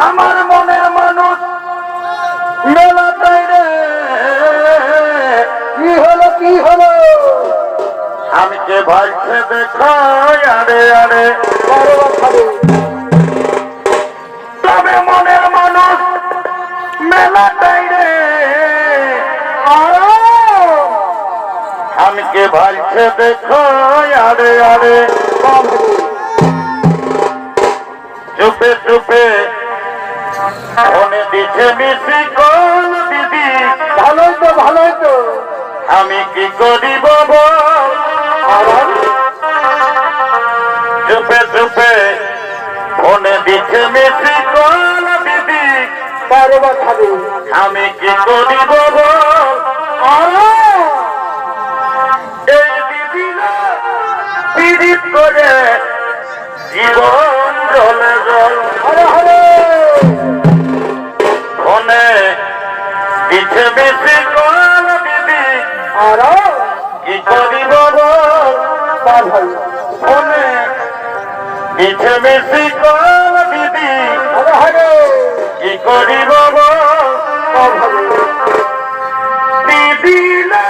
আমার মনের মানুষ মেলাটাই রে। কি হলো কি হলো? আমি কে ভাইছে দেখো আরে আরে তবে মনের মানুষ মেলাটাই রে আমি কে ভাইছে দেখো আরে আরে চুপে চুপে। ফোনে দিছে মিশি কল দিদি। ভালোই তো ভালোই তো। আমি কি করিব? চুপে চুপে। ফোনে দিছে মিশি কল দিদি। বারবার খাবে। আমি কি করিব বল? করে জীবন জলে জল। মনে পিছে পিছে কল দিদি আর কি করিব মনে পিছে পিছে কল দিদি কি করিব দিদি না।